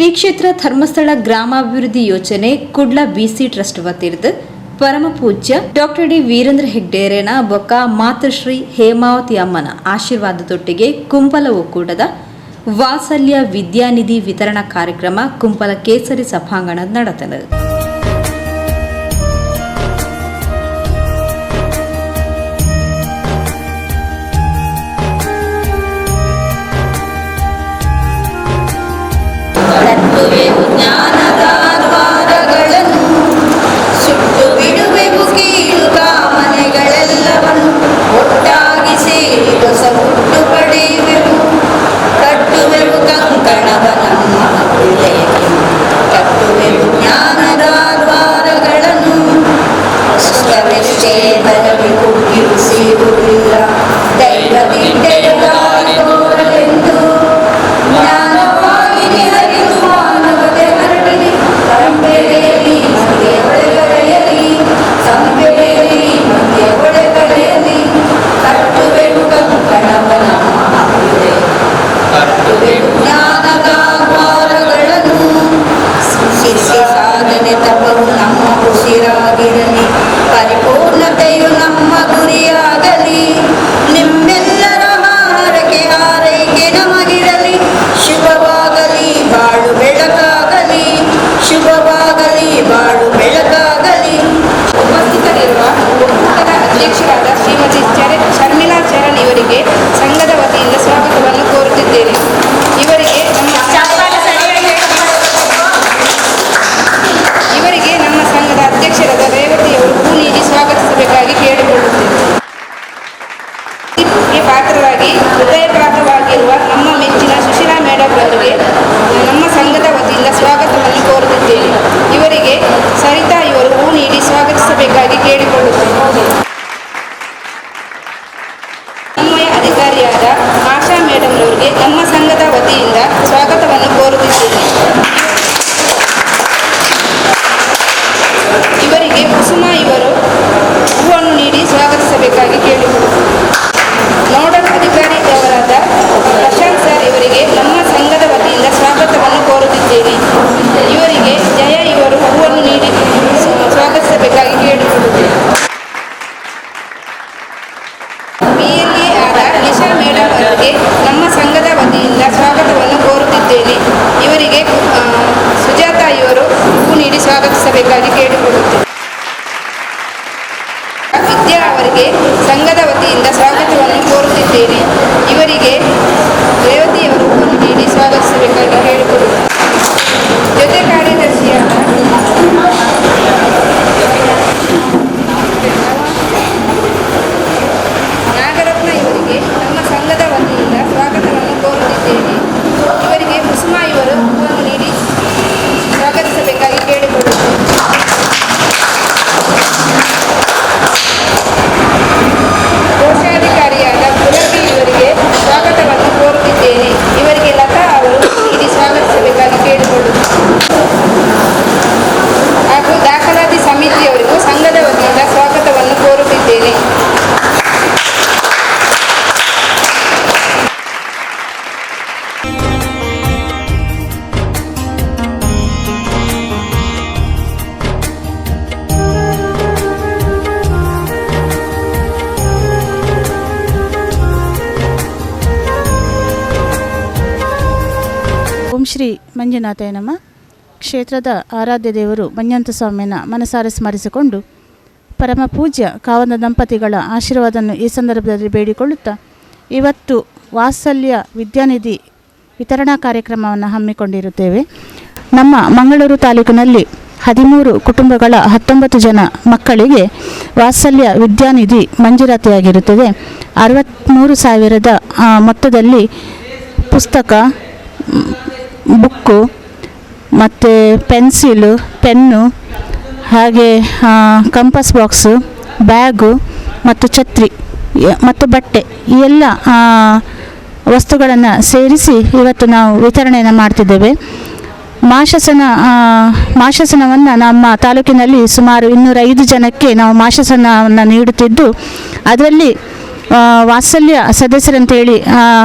ಶ್ರೀ ಕ್ಷೇತ್ರ ಧರ್ಮಸ್ಥಳ ಗ್ರಾಮಾಭಿವೃದ್ಧಿ ಯೋಜನೆ ಕುಡ್ಲ ಬಿಸಿ ಟ್ರಸ್ಟ್ ವತಿರ್ದು ಪರಮ ಪೂಜ್ಯ ಡಾಕ್ಟರ್ ಡಿ ವೀರೇಂದ್ರ ಹೆಗ್ಡೇರೇನ ಬೊಕ್ಕ ಮಾತೃಶ್ರೀ ಹೇಮಾವತಿ ಅಮ್ಮನ ಆಶೀರ್ವಾದದೊಟ್ಟಿಗೆ ಕುಂಪಲ ಒಕ್ಕೂಟದ ವಾತ್ಸಲ್ಯ ವಿದ್ಯಾನಿಧಿ ವಿತರಣಾ ಕಾರ್ಯಕ್ರಮ ಕುಂಪಲ ಕೇಸರಿ ಸಭಾಂಗಣದ ನಡೆತದೆ ಆಶಾ ನಮ್ಮ ಸಂಘದ ವತಿಯಿಂದ ಸ್ವಾಗತವನ್ನು ಕೋರುತ್ತಿದ್ದೇನೆ. ಓಂ ಶ್ರೀ ಮಂಜುನಾಥಯ್ಯ ನಮ. ಕ್ಷೇತ್ರದ ಆರಾಧ್ಯ ದೇವರು ಮಂಜಂತ ಸ್ವಾಮಿಯನ್ನು ಮನಸಾರೆ ಸ್ಮರಿಸಿಕೊಂಡು ಪರಮ ಪೂಜ್ಯ ಕಾವನ ದಂಪತಿಗಳ ಆಶೀರ್ವಾದವನ್ನು ಈ ಸಂದರ್ಭದಲ್ಲಿ ಬೇಡಿಕೊಳ್ಳುತ್ತಾ ಇವತ್ತು ವಾತ್ಸಲ್ಯ ವಿದ್ಯಾನಿಧಿ ವಿತರಣಾ ಕಾರ್ಯಕ್ರಮವನ್ನು ಹಮ್ಮಿಕೊಂಡಿರುತ್ತೇವೆ. ನಮ್ಮ ಮಂಗಳೂರು ತಾಲೂಕಿನಲ್ಲಿ ಹದಿಮೂರು ಕುಟುಂಬಗಳ ಹತ್ತೊಂಬತ್ತು ಜನ ಮಕ್ಕಳಿಗೆ ವಾತ್ಸಲ್ಯ ವಿದ್ಯಾನಿಧಿ ಮಂಜೂರಾತಿಯಾಗಿರುತ್ತದೆ. ಅರವತ್ತ್ಮೂರು ಸಾವಿರದ ಮೊತ್ತದಲ್ಲಿ ಪುಸ್ತಕ ಬುಕ್ಕು, ಮತ್ತು ಪೆನ್ಸಿಲು, ಪೆನ್ನು, ಹಾಗೆ ಕಂಪಸ್ ಬಾಕ್ಸು ಬ್ಯಾಗು, ಮತ್ತು ಛತ್ರಿ ಮತ್ತು ಬಟ್ಟೆ, ಈ ಎಲ್ಲ ವಸ್ತುಗಳನ್ನು ಸೇರಿಸಿ ಇವತ್ತು ನಾವು ವಿತರಣೆಯನ್ನು ಮಾಡ್ತಿದ್ದೇವೆ. ಮಾಶಸನ ಮಾಶಸನವನ್ನು ನಮ್ಮ ತಾಲೂಕಿನಲ್ಲಿ ಸುಮಾರು ಇನ್ನೂರೈದು ಜನಕ್ಕೆ ನಾವು ಮಾಶಸನವನ್ನು ನೀಡುತ್ತಿದ್ದು, ಅದರಲ್ಲಿ ವಾತ್ಸಲ್ಯ ಸದಸ್ಯರಂತೇಳಿ ಹೇಳಿ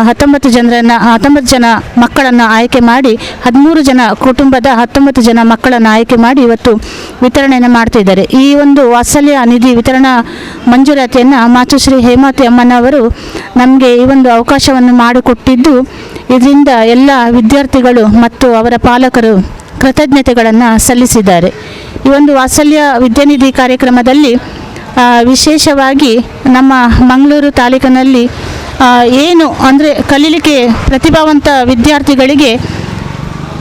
ಹತ್ತೊಂಬತ್ತು ಜನರನ್ನು, ಹತ್ತೊಂಬತ್ತು ಜನ ಮಕ್ಕಳನ್ನು ಆಯ್ಕೆ ಮಾಡಿ, ಹದಿಮೂರು ಜನ ಕುಟುಂಬದ ಹತ್ತೊಂಬತ್ತು ಜನ ಮಕ್ಕಳನ್ನು ಆಯ್ಕೆ ಮಾಡಿ ಇವತ್ತು ವಿತರಣೆಯನ್ನು ಮಾಡ್ತಿದ್ದಾರೆ ಈ ಒಂದು ವಾತ್ಸಲ್ಯ ನಿಧಿ ವಿತರಣಾ ಮಂಜೂರಾತಿಯನ್ನು ಮಾತುಶ್ರೀ ಹೇಮಾವತಿ ಅಮ್ಮನವರು ನಮಗೆ ಈ ಒಂದು ಅವಕಾಶವನ್ನು ಮಾಡಿಕೊಟ್ಟಿದ್ದು, ಇದರಿಂದ ಎಲ್ಲ ವಿದ್ಯಾರ್ಥಿಗಳು ಮತ್ತು ಅವರ ಪಾಲಕರು ಕೃತಜ್ಞತೆಗಳನ್ನು ಸಲ್ಲಿಸಿದ್ದಾರೆ. ಈ ಒಂದು ವಾತ್ಸಲ್ಯ ವಿದ್ಯಾನಿಧಿ ಕಾರ್ಯಕ್ರಮದಲ್ಲಿ ವಿಶೇಷವಾಗಿ ನಮ್ಮ ಮಂಗಳೂರು ತಾಲೂಕಿನಲ್ಲಿ ಏನು ಅಂದರೆ ಕಲೀಲಿಕ್ಕೆ ಪ್ರತಿಭಾವಂತ ವಿದ್ಯಾರ್ಥಿಗಳಿಗೆ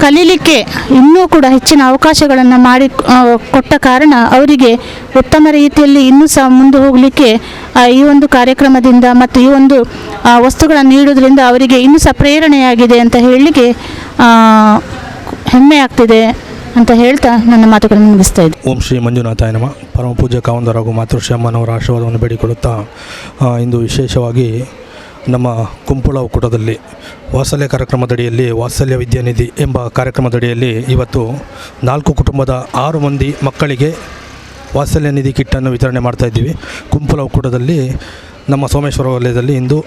ಕಲೀಲಿಕ್ಕೆ ಇನ್ನೂ ಕೂಡ ಹೆಚ್ಚಿನ ಅವಕಾಶಗಳನ್ನು ಮಾಡಿ ಕೊಟ್ಟ ಕಾರಣ ಅವರಿಗೆ ಉತ್ತಮ ರೀತಿಯಲ್ಲಿ ಇನ್ನೂ ಸಹ ಮುಂದೆ ಹೋಗಲಿಕ್ಕೆ ಈ ಒಂದು ಕಾರ್ಯಕ್ರಮದಿಂದ ಮತ್ತು ಈ ಒಂದು ವಸ್ತುಗಳನ್ನು ನೀಡೋದ್ರಿಂದ ಅವರಿಗೆ ಇನ್ನೂ ಸಹ ಪ್ರೇರಣೆಯಾಗಿದೆ ಅಂತ ಹೇಳಲಿಕ್ಕೆ ಹೆಮ್ಮೆ ಆಗ್ತಿದೆ. ಅಂತ ಹೇಳ್ತಾ ನನ್ನ ಮಾತುಗಳನ್ನು ಮುಗಿಸ್ತಾ ಇದ್ದೆ. ಓಂ ಶ್ರೀ ಮಂಜುನಾಥಾಯ ನಮ. ಪರಮ ಪೂಜ್ಯ ಕಾವಂದರ ಹಾಗೂ ಮಾತೃಶ್ರೀ ಅಮ್ಮನವರ ಆಶೀರ್ವಾದವನ್ನು ಬೇಡಿಕೊಳ್ಳುತ್ತಾ ಇಂದು ವಿಶೇಷವಾಗಿ ನಮ್ಮ ಕುಂಪುಳ ಒಕ್ಕೂಟದಲ್ಲಿ ವಾತ್ಸಲ್ಯ ಕಾರ್ಯಕ್ರಮದಡಿಯಲ್ಲಿ ವಾತ್ಸಲ್ಯ ವಿದ್ಯಾನಿಧಿ ಎಂಬ ಕಾರ್ಯಕ್ರಮದಡಿಯಲ್ಲಿ ಇವತ್ತು ನಾಲ್ಕು ಕುಟುಂಬದ ಆರು ಮಂದಿ ಮಕ್ಕಳಿಗೆ ವಾತ್ಸಲ್ಯ ನಿಧಿ ಕಿಟ್ಟನ್ನು ವಿತರಣೆ ಮಾಡ್ತಾಯಿದ್ದೀವಿ ಕುಂಪುಳ ಒಕ್ಕೂಟದಲ್ಲಿ ನಮ್ಮ ಸೋಮೇಶ್ವರ ವಲಯದಲ್ಲಿ ಇಂದು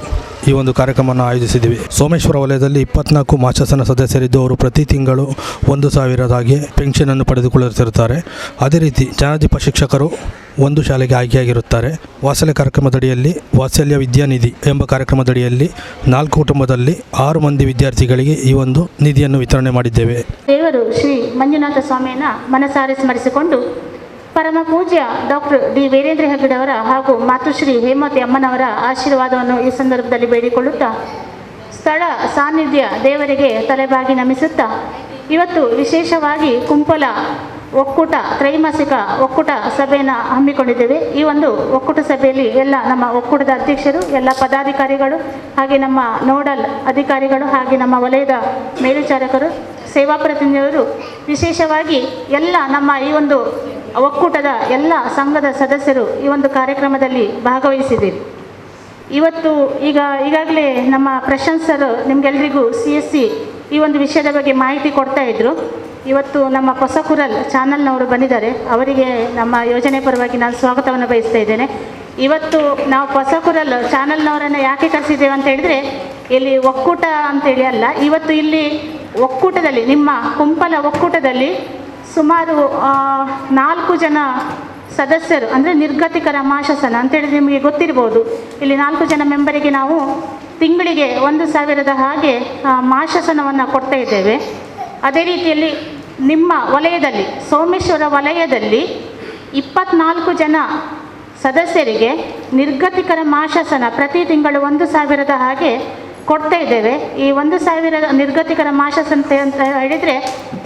ಈ ಒಂದು ಕಾರ್ಯಕ್ರಮವನ್ನು ಆಯೋಜಿಸಿದ್ದೀವಿ. ಸೋಮೇಶ್ವರ ವಲಯದಲ್ಲಿ ಇಪ್ಪತ್ನಾಲ್ಕು ಮಾಶಾಸನ ಸದಸ್ಯರಿದ್ದು ಅವರು ಪ್ರತಿ ತಿಂಗಳು ಒಂದು ಸಾವಿರದಾಗಿ ಪೆನ್ಷನನ್ನು ಪಡೆದುಕೊಳ್ಳುತ್ತಿರುತ್ತಾರೆ. ಅದೇ ರೀತಿ ಜಾನದೀಪ ಶಿಕ್ಷಕರು ಒಂದು ಶಾಲೆಗೆ ಆಯ್ಕೆಯಾಗಿರುತ್ತಾರೆ. ವಾತ್ಸಲ್ಯ ಕಾರ್ಯಕ್ರಮದಡಿಯಲ್ಲಿ ವಾತ್ಸಲ್ಯ ವಿದ್ಯಾನಿಧಿ ಎಂಬ ಕಾರ್ಯಕ್ರಮದಡಿಯಲ್ಲಿ ನಾಲ್ಕು ಕುಟುಂಬದಲ್ಲಿ ಆರು ಮಂದಿ ವಿದ್ಯಾರ್ಥಿಗಳಿಗೆ ಈ ಒಂದು ನಿಧಿಯನ್ನು ವಿತರಣೆ ಮಾಡಿದ್ದೇವೆ. ದೇವರು ಶ್ರೀ ಮಂಜುನಾಥ ಸ್ವಾಮಿಯನ್ನು ಮನಸಾರೆ ಸ್ಮರಿಸಿಕೊಂಡು ಪರಮ ಪೂಜ್ಯ ಡಾಕ್ಟರ್ ಡಿ ವೀರೇಂದ್ರ ಹೆಗ್ಗಡೆಯವರ ಹಾಗೂ ಮಾತುಶ್ರೀ ಹೇಮತಿ ಅಮ್ಮನವರ ಆಶೀರ್ವಾದವನ್ನು ಈ ಸಂದರ್ಭದಲ್ಲಿ ಬೇಡಿಕೊಳ್ಳುತ್ತಾ ಸ್ಥಳ ಸಾನ್ನಿಧ್ಯ ದೇವರಿಗೆ ತಲೆಬಾಗಿ ನಮಿಸುತ್ತಾ ಇವತ್ತು ವಿಶೇಷವಾಗಿ ಕುಂಪಲ ಒಕ್ಕೂಟ, ತ್ರೈಮಾಸಿಕ ಒಕ್ಕೂಟ ಸಭೆಯನ್ನು ಹಮ್ಮಿಕೊಂಡಿದ್ದೇವೆ. ಈ ಒಂದು ಒಕ್ಕೂಟ ಸಭೆಯಲ್ಲಿ ಎಲ್ಲ ನಮ್ಮ ಒಕ್ಕೂಟದ ಅಧ್ಯಕ್ಷರು, ಎಲ್ಲ ಪದಾಧಿಕಾರಿಗಳು ಹಾಗೆ ನಮ್ಮ ನೋಡಲ್ ಅಧಿಕಾರಿಗಳು ಹಾಗೆ ನಮ್ಮ ವಲಯದ ಮೇಲ್ವಿಚಾರಕರು, ಸೇವಾ ಪ್ರತಿನಿಧಿಯವರು, ವಿಶೇಷವಾಗಿ ಎಲ್ಲ ನಮ್ಮ ಈ ಒಂದು ಒಕ್ಕೂಟದ ಎಲ್ಲ ಸಂಘದ ಸದಸ್ಯರು ಈ ಒಂದು ಕಾರ್ಯಕ್ರಮದಲ್ಲಿ ಭಾಗವಹಿಸಿದ್ದೀರಿ. ಇವತ್ತು ಈಗ, ಈಗಾಗಲೇ ನಮ್ಮ ಪ್ರಶಂಸರು ಸರ್ ನಿಮಗೆಲ್ಲರಿಗೂ ಸಿ ಎಸ್ ಸಿ ಈ ಒಂದು ವಿಷಯದ ಬಗ್ಗೆ ಮಾಹಿತಿ ಕೊಡ್ತಾ ಇದ್ದರು ಇವತ್ತು ನಮ್ಮ ಕೊಸಕುರಲ್ ಚಾನಲ್ನವರು ಬಂದಿದ್ದಾರೆ. ಅವರಿಗೆ ನಮ್ಮ ಯೋಜನೆ ಪರವಾಗಿ ನಾನು ಸ್ವಾಗತವನ್ನು ಬಯಸ್ತಾ ಇದ್ದೇನೆ. ಇವತ್ತು ನಾವು ಹೊಸಕುರಲ್ ಚಾನಲ್ನವರನ್ನು ಯಾಕೆ ಕರೆಸಿದ್ದೇವೆ ಅಂತ ಹೇಳಿದರೆ, ಇಲ್ಲಿ ಒಕ್ಕೂಟ ಅಂತೇಳಿ ಅಲ್ಲ, ಇವತ್ತು ಇಲ್ಲಿ ಒಕ್ಕೂಟದಲ್ಲಿ, ನಿಮ್ಮ ಕುಂಪಲ ಒಕ್ಕೂಟದಲ್ಲಿ ಸುಮಾರು ನಾಲ್ಕು ಜನ ಸದಸ್ಯರು, ಅಂದರೆ ನಿರ್ಗತಿಕರ ಮಾಶಾಸನ ಅಂತೇಳಿ ನಿಮಗೆ ಗೊತ್ತಿರ್ಬೋದು. ಇಲ್ಲಿ ನಾಲ್ಕು ಜನ ಮೆಂಬರಿಗೆ ನಾವು ತಿಂಗಳಿಗೆ ಒಂದು ಸಾವಿರದ ಹಾಗೆ ಮಾಶಾಸನವನ್ನು ಕೊಡ್ತಾ ಇದ್ದೇವೆ. ಅದೇ ರೀತಿಯಲ್ಲಿ ನಿಮ್ಮ ವಲಯದಲ್ಲಿ, ಸೋಮೇಶ್ವರ ವಲಯದಲ್ಲಿ ಇಪ್ಪತ್ನಾಲ್ಕು ಜನ ಸದಸ್ಯರಿಗೆ ನಿರ್ಗತಿಕರ ಮಾಶಾಸನ ಪ್ರತಿ ತಿಂಗಳು ಒಂದು ಸಾವಿರದ ಹಾಗೆ ಕೊಡ್ತಾ ಇದ್ದೇವೆ. ಈ ಒಂದು ಸಾವಿರ ನಿರ್ಗತಿಕರ ಮಾಶಾಸನ ಅಂತ ಹೇಳಿದರೆ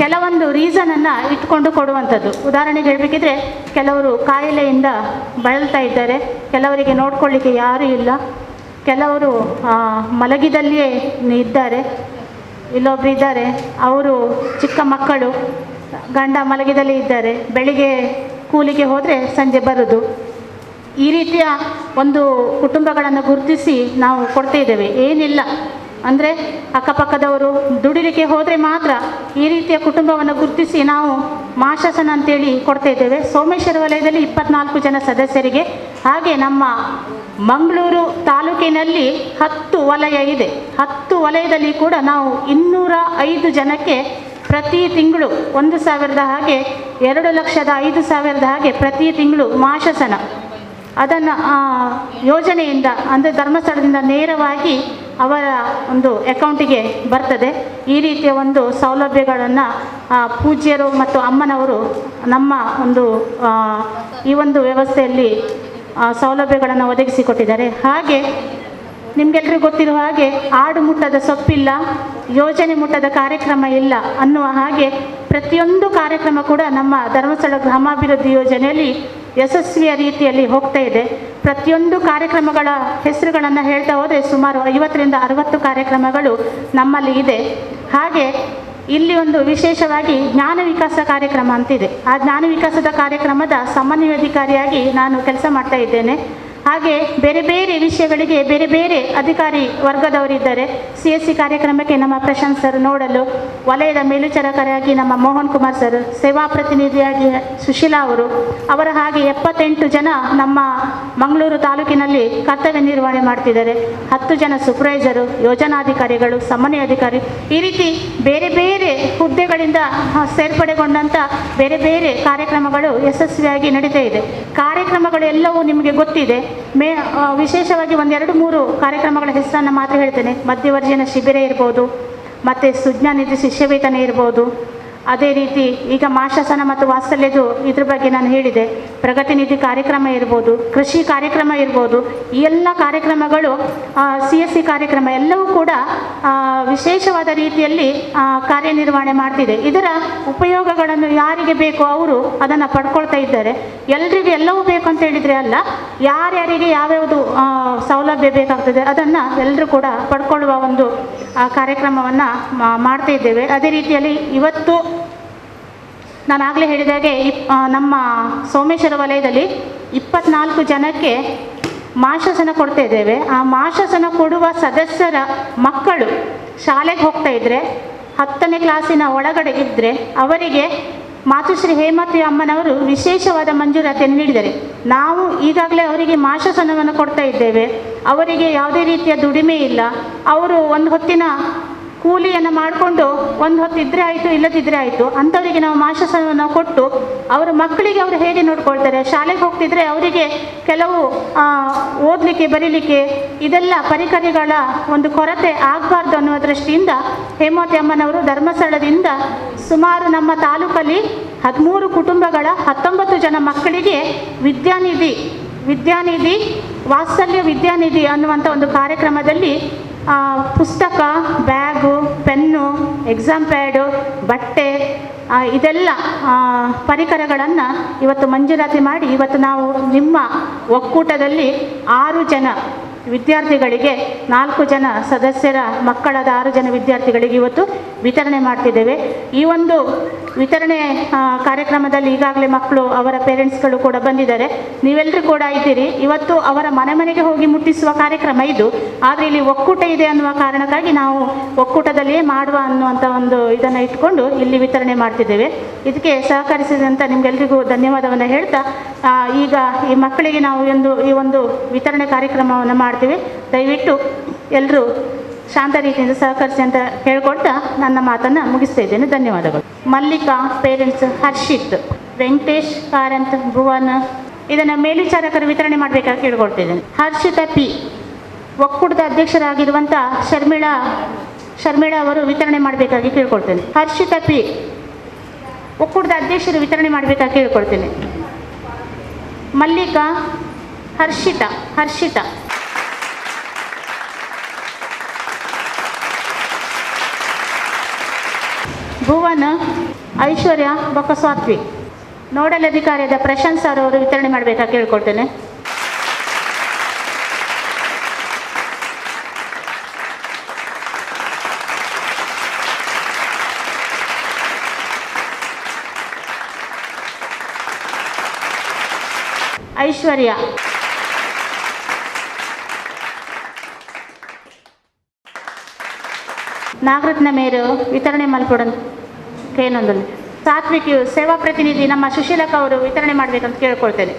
ಕೆಲವೊಂದು ರೀಸನನ್ನು ಇಟ್ಕೊಂಡು ಕೊಡುವಂಥದ್ದು. ಉದಾಹರಣೆಗೆ ಹೇಳಬೇಕಿದ್ರೆ, ಕೆಲವರು ಕಾಯಿಲೆಯಿಂದ ಬಳಲ್ತಾ ಇದ್ದಾರೆ. ಕೆಲವರಿಗೆ ನೋಡ್ಕೊಳ್ಳಿಕ್ಕೆ ಯಾರೂ ಇಲ್ಲ. ಕೆಲವರು ಮಲಗಿದಲ್ಲಿಯೇ ಇದ್ದಾರೆ. ಇಲ್ಲೊಬ್ರು ಇದ್ದಾರೆ. ಅವರು ಚಿಕ್ಕ ಮಕ್ಕಳು, ಗಂಡ ಮಲಗಿದಲ್ಲಿ ಇದ್ದಾರೆ. ಬೆಳಿಗ್ಗೆ ಕೂಲಿಗೆ ಹೋದರೆ ಸಂಜೆ ಬರೋದು. ಈ ರೀತಿಯ ಒಂದು ಕುಟುಂಬಗಳನ್ನು ಗುರುತಿಸಿ ನಾವು ಕೊಡ್ತಾ ಇದ್ದೇವೆ. ಏನಿಲ್ಲ. ಅಂದರೆ ಅಕ್ಕಪಕ್ಕದವರು ದುಡಿಲಿಕ್ಕೆ ಹೋದರೆ ಮಾತ್ರ ಈ ರೀತಿಯ ಕುಟುಂಬವನ್ನು ಗುರುತಿಸಿ ನಾವು ಮಾಶಾಸನ ಅಂತೇಳಿ ಕೊಡ್ತಾ ಇದ್ದೇವೆ. ಸೋಮೇಶ್ವರ ವಲಯದಲ್ಲಿ ಇಪ್ಪತ್ನಾಲ್ಕು ಜನ ಸದಸ್ಯರಿಗೆ, ಹಾಗೆ ನಮ್ಮ ಮಂಗಳೂರು ತಾಲೂಕಿನಲ್ಲಿ ಹತ್ತು ವಲಯ ಇದೆ. ಹತ್ತು ವಲಯದಲ್ಲಿ ಕೂಡ ನಾವು ಇನ್ನೂರ ಐದು ಜನಕ್ಕೆ ಪ್ರತಿ ತಿಂಗಳು ಒಂದು ಸಾವಿರದ ಹಾಗೆ ಎರಡು ಲಕ್ಷದ ಐದು ಸಾವಿರದ ಹಾಗೆ ಪ್ರತಿ ತಿಂಗಳು ಮಾಶಾಸನ. ಅದನ್ನು ಯೋಜನೆಯಿಂದ, ಅಂದರೆ ಧರ್ಮಸ್ಥಳದಿಂದ ನೇರವಾಗಿ ಅವರ ಒಂದು ಅಕೌಂಟಿಗೆ ಬರ್ತದೆ. ಈ ರೀತಿಯ ಒಂದು ಸೌಲಭ್ಯಗಳನ್ನು ಪೂಜ್ಯರು ಮತ್ತು ಅಮ್ಮನವರು ನಮ್ಮ ಒಂದು ಈ ಒಂದು ವ್ಯವಸ್ಥೆಯಲ್ಲಿ ಸೌಲಭ್ಯಗಳನ್ನು ಒದಗಿಸಿಕೊಟ್ಟಿದ್ದಾರೆ ಹಾಗೆ ನಿಮಗೆಲ್ಲರಿಗೂ ಗೊತ್ತಿರುವ ಹಾಗೆ ಆಡು ಮುಟ್ಟದ ಸೊಪ್ಪಿಲ್ಲ, ಯೋಜನೆ ಮುಟ್ಟದ ಕಾರ್ಯಕ್ರಮ ಇಲ್ಲ ಅನ್ನುವ ಹಾಗೆ ಪ್ರತಿಯೊಂದು ಕಾರ್ಯಕ್ರಮ ಕೂಡ ನಮ್ಮ ಧರ್ಮಸ್ಥಳ ಗ್ರಾಮಾಭಿವೃದ್ಧಿ ಯೋಜನೆಯಲ್ಲಿ ಯಶಸ್ವಿಯ ರೀತಿಯಲ್ಲಿ ಹೋಗ್ತಾ ಇದೆ. ಪ್ರತಿಯೊಂದು ಕಾರ್ಯಕ್ರಮಗಳ ಹೆಸರುಗಳನ್ನು ಹೇಳ್ತಾ ಹೋದರೆ ಸುಮಾರು ಐವತ್ತರಿಂದ ಅರವತ್ತು ಕಾರ್ಯಕ್ರಮಗಳು ನಮ್ಮಲ್ಲಿ ಇದೆ. ಹಾಗೆ ಇಲ್ಲಿ ಒಂದು ವಿಶೇಷವಾಗಿ ಜ್ಞಾನ ವಿಕಾಸ ಕಾರ್ಯಕ್ರಮ ಅಂತಿದೆ. ಆ ಜ್ಞಾನ ವಿಕಾಸದ ಕಾರ್ಯಕ್ರಮದ ಸಮನ್ವಯಾಧಿಕಾರಿಯಾಗಿ ನಾನು ಕೆಲಸ ಮಾಡ್ತಾ ಇದ್ದೇನೆ. ಹಾಗೆ ಬೇರೆ ಬೇರೆ ವಿಷಯಗಳಿಗೆ ಬೇರೆ ಬೇರೆ ಅಧಿಕಾರಿ ವರ್ಗದವರಿದ್ದಾರೆ. ಸಿ ಎಸ್ ಸಿ ಕಾರ್ಯಕ್ರಮಕ್ಕೆ ನಮ್ಮ ಪ್ರಶಾಂತ್ ಸರ್ ನೋಡಲು ವಲಯದ ಮೇಲ್ವಿಚಾರಕರಾಗಿ ನಮ್ಮ ಮೋಹನ್ ಕುಮಾರ್ ಸರ್, ಸೇವಾ ಪ್ರತಿನಿಧಿಯಾಗಿ ಸುಶೀಲಾ ಅವರು, ಅವರ ಹಾಗೆ ಎಪ್ಪತ್ತೆಂಟು ಜನ ನಮ್ಮ ಮಂಗಳೂರು ತಾಲೂಕಿನಲ್ಲಿ ಕರ್ತವ್ಯ ನಿರ್ವಹಣೆ ಮಾಡ್ತಿದ್ದಾರೆ. ಹತ್ತು ಜನ ಸೂಪರ್ವೈಸರು ಯೋಜನಾಧಿಕಾರಿಗಳು, ಸಮನ್ವಯ ಅಧಿಕಾರಿ, ಈ ರೀತಿ ಬೇರೆ ಬೇರೆ ಹುದ್ದೆಗಳಿಂದ ಸೇರ್ಪಡೆಗೊಂಡಂಥ ಬೇರೆ ಬೇರೆ ಕಾರ್ಯಕ್ರಮಗಳು ಯಶಸ್ವಿಯಾಗಿ ನಡೀತಾ ಇದೆ. ಕಾರ್ಯಕ್ರಮಗಳು ಎಲ್ಲವೂ ನಿಮಗೆ ಗೊತ್ತಿದೆ. ಮೇ ವಿಶೇಷವಾಗಿ ಒಂದೆರಡು ಮೂರು ಕಾರ್ಯಕ್ರಮಗಳ ಹೆಸರನ್ನು ಮಾತ್ರ ಹೇಳ್ತೇನೆ. ಮಧ್ಯವರ್ಜಿನ ಶಿಬಿರ ಇರ್ಬೋದು, ಮತ್ತು ಸುಜ್ಞಾನಿಧಿ ಶಿಷ್ಯವೇತನ ಇರ್ಬೋದು ಅದೇ ರೀತಿ ಈಗ ಮಾಶಾಸನ ಮತ್ತು ವಾತ್ಸಲ್ಯದು ಇದ್ರ ಬಗ್ಗೆ ನಾನು ಹೇಳಿದೆ. ಪ್ರಗತಿ ನಿಧಿ ಕಾರ್ಯಕ್ರಮ ಇರ್ಬೋದು, ಕೃಷಿ ಕಾರ್ಯಕ್ರಮ ಇರ್ಬೋದು, ಈ ಎಲ್ಲ ಕಾರ್ಯಕ್ರಮಗಳು ಸಿ ಎಸ್ ಸಿ ಕಾರ್ಯಕ್ರಮ ಎಲ್ಲವೂ ಕೂಡ ವಿಶೇಷವಾದ ರೀತಿಯಲ್ಲಿ ಕಾರ್ಯನಿರ್ವಹಣೆ ಮಾಡ್ತಿದೆ. ಇದರ ಉಪಯೋಗಗಳನ್ನು ಯಾರಿಗೆ ಬೇಕೋ ಅವರು ಅದನ್ನು ಪಡ್ಕೊಳ್ತಾ ಇದ್ದಾರೆ. ಎಲ್ರಿಗೂ ಎಲ್ಲವೂ ಬೇಕು ಅಂತ ಹೇಳಿದರೆ ಅಲ್ಲ, ಯಾರ್ಯಾರಿಗೆ ಯಾವ್ಯಾವುದು ಸೌಲಭ್ಯ ಬೇಕಾಗ್ತದೆ ಅದನ್ನು ಎಲ್ಲರೂ ಕೂಡ ಪಡ್ಕೊಳ್ಳುವ ಒಂದು ಕಾರ್ಯಕ್ರಮವನ್ನು ಮಾಡ್ತಾ ಇದ್ದೇವೆ. ಅದೇ ರೀತಿಯಲ್ಲಿ ಇವತ್ತು ನಾನು ಆಗಲೇ ಹೇಳಿದಾಗೆ ನಮ್ಮ ಸೋಮೇಶ್ವರ ವಲಯದಲ್ಲಿ ಇಪ್ಪತ್ನಾಲ್ಕು ಜನಕ್ಕೆ ಮಾಶಾಸನ ಕೊಡ್ತಾ ಇದ್ದೇವೆ. ಆ ಮಾಶಾಸನ ಕೊಡುವ ಸದಸ್ಯರ ಮಕ್ಕಳು ಶಾಲೆಗೆ ಹೋಗ್ತಾ ಇದ್ದರೆ ಹತ್ತನೇ ಕ್ಲಾಸಿನ ಒಳಗಡೆ ಇದ್ದರೆ ಅವರಿಗೆ ಮಾತುಶ್ರೀ ಹೇಮತಿ ಅಮ್ಮನವರು ವಿಶೇಷವಾದ ಮಂಜೂರಾತಿಯನ್ನು ನೀಡಿದ್ದಾರೆ. ನಾವು ಈಗಾಗಲೇ ಅವರಿಗೆ ಮಾಶಾಸನವನ್ನು ಕೊಡ್ತಾ ಇದ್ದೇವೆ. ಅವರಿಗೆ ಯಾವುದೇ ರೀತಿಯ ದುಡಿಮೆ ಇಲ್ಲ. ಅವರು ಒಂದು ಹೊತ್ತಿನ ಕೂಲಿಯನ್ನು ಮಾಡಿಕೊಂಡು ಒಂದು ಹೊತ್ತು ಇದ್ದರೆ ಆಯಿತು ಇಲ್ಲದಿದ್ದರೆ ಆಯಿತು, ಅಂಥವರಿಗೆ ನಾವು ಮಾಶಸವನ್ನು ಕೊಟ್ಟು ಅವರ ಮಕ್ಕಳಿಗೆ ಅವರು ಹೇಗೆ ನೋಡ್ಕೊಳ್ತಾರೆ? ಶಾಲೆಗೆ ಹೋಗ್ತಿದ್ರೆ ಅವರಿಗೆ ಕೆಲವು ಓದಲಿಕ್ಕೆ, ಬರೀಲಿಕ್ಕೆ ಇದೆಲ್ಲ ಪರಿಕರಗಳ ಒಂದು ಕೊರತೆ ಆಗಬಾರ್ದು ಅನ್ನುವ ದೃಷ್ಟಿಯಿಂದ ಹೇಮಾವತಿ ಅಮ್ಮನವರು ಧರ್ಮಸ್ಥಳದಿಂದ ಸುಮಾರು ನಮ್ಮ ತಾಲೂಕಲ್ಲಿ ಹದಿಮೂರು ಕುಟುಂಬಗಳ ಹತ್ತೊಂಬತ್ತು ಜನ ಮಕ್ಕಳಿಗೆ ವಿದ್ಯಾನಿಧಿ ವಿದ್ಯಾನಿಧಿ, ವಾತ್ಸಲ್ಯ ವಿದ್ಯಾನಿಧಿ ಅನ್ನುವಂಥ ಒಂದು ಕಾರ್ಯಕ್ರಮದಲ್ಲಿ ಪುಸ್ತಕ, ಬ್ಯಾಗು, ಪೆನ್ನು, ಎಕ್ಸಾಮ್ ಪ್ಯಾಡು, ಬಟ್ಟೆ ಇದೆಲ್ಲ ಪರಿಕರಗಳನ್ನು ಇವತ್ತು ಮಂಜೂರಾತಿ ಮಾಡಿ ಇವತ್ತು ನಾವು ನಿಮ್ಮ ಒಕ್ಕೂಟದಲ್ಲಿ ಆರು ಜನ ವಿದ್ಯಾರ್ಥಿಗಳಿಗೆ ನಾಲ್ಕು ಜನ ಸದಸ್ಯರ ಮಕ್ಕಳಾದ ಆರು ಜನ ವಿದ್ಯಾರ್ಥಿಗಳಿಗೆ ಇವತ್ತು ವಿತರಣೆ ಮಾಡ್ತಿದ್ದೇವೆ. ಈ ಒಂದು ವಿತರಣೆ ಕಾರ್ಯಕ್ರಮದಲ್ಲಿ ಈಗಾಗಲೇ ಮಕ್ಕಳು, ಅವರ ಪೇರೆಂಟ್ಸ್ಗಳು ಕೂಡ ಬಂದಿದ್ದಾರೆ. ನೀವೆಲ್ಲರೂ ಕೂಡ ಇದ್ದೀರಿ. ಇವತ್ತು ಅವರ ಮನೆ ಮನೆಗೆ ಹೋಗಿ ಮುಟ್ಟಿಸುವ ಕಾರ್ಯಕ್ರಮ ಇದು. ಆದರೆ ಇಲ್ಲಿ ಒಕ್ಕೂಟ ಇದೆ ಅನ್ನುವ ಕಾರಣಕ್ಕಾಗಿ ನಾವು ಒಕ್ಕೂಟದಲ್ಲಿಯೇ ಮಾಡುವ ಅನ್ನುವಂಥ ಒಂದು ಇದನ್ನು ಇಟ್ಕೊಂಡು ಇಲ್ಲಿ ವಿತರಣೆ ಮಾಡ್ತಿದ್ದೇವೆ. ಇದಕ್ಕೆ ಸಹಕರಿಸಿದಂಥ ನಿಮಗೆಲ್ರಿಗೂ ಧನ್ಯವಾದವನ್ನು ಹೇಳ್ತಾ ಈಗ ಈ ಮಕ್ಕಳಿಗೆ ನಾವು ಒಂದು, ಈ ಒಂದು ವಿತರಣೆ ಕಾರ್ಯಕ್ರಮವನ್ನು ಮಾಡ್ತೀವಿ. ದಯವಿಟ್ಟು ಎಲ್ಲರೂ ಶಾಂತ ರೀತಿಯಿಂದ ಸಹಕರಿಸಿ ಅಂತ ಹೇಳ್ಕೊಳ್ತಾ ನನ್ನ ಮಾತನ್ನು ಮುಗಿಸ್ತಾ ಇದ್ದೇನೆ. ಧನ್ಯವಾದಗಳು. ಮಲ್ಲಿಕಾ ಪೇರೆಂಟ್ಸ್ ಹರ್ಷಿತ್, ವೆಂಕಟೇಶ್, ಕಾರಂತ್, ಭುವನ್ ಇದನ್ನು ಮೇಲ್ವಿಚಾರಕರು ವಿತರಣೆ ಮಾಡಬೇಕಾಗಿ ಕೇಳ್ಕೊಳ್ತಿದ್ದೇನೆ. ಹರ್ಷಿತ ಪಿ, ಒಕ್ಕೂಟದ ಅಧ್ಯಕ್ಷರಾಗಿರುವಂಥ ಶರ್ಮಿಳಾ ಶರ್ಮಿಳಾ ಅವರು ವಿತರಣೆ ಮಾಡಬೇಕಾಗಿ ಕೇಳ್ಕೊಳ್ತೇನೆ. ಹರ್ಷಿತ ಪಿ, ಒಕ್ಕೂಟದ ಅಧ್ಯಕ್ಷರು ವಿತರಣೆ ಮಾಡಬೇಕಾಗಿ ಕೇಳ್ಕೊಳ್ತೇನೆ. ಮಲ್ಲಿಕಾ, ಹರ್ಷಿತ ಹರ್ಷಿತ. ಭುವನ್, ಐಶ್ವರ್ಯ ಬೊಕ್ಕಸ್ವಾತ್ವಿ ನೋಡಲ್ ಅಧಿಕಾರಿಯಾದ ಪ್ರಶಾಂತ್ ಸರ್ ಅವರು ವಿತರಣೆ ಮಾಡಬೇಕಾ ಕೇಳ್ಕೊಳ್ತೇನೆ. ಐಶ್ವರ್ಯ. ನಾಗರತ್ನ ಮೇರು ವಿತರಣೆ ಮಲ್ಕೊಡನ್ ಕೇನೊಂದು ಸಾತ್ವಿಕ್ ಸೇವಾ ಪ್ರತಿನಿಧಿ ನಮ್ಮ ಸುಶೀಲಕ್ಕ ಅವರು ವಿತರಣೆ ಮಾಡಬೇಕಂತ ಕೇಳ್ಕೊಳ್ತೇನೆ.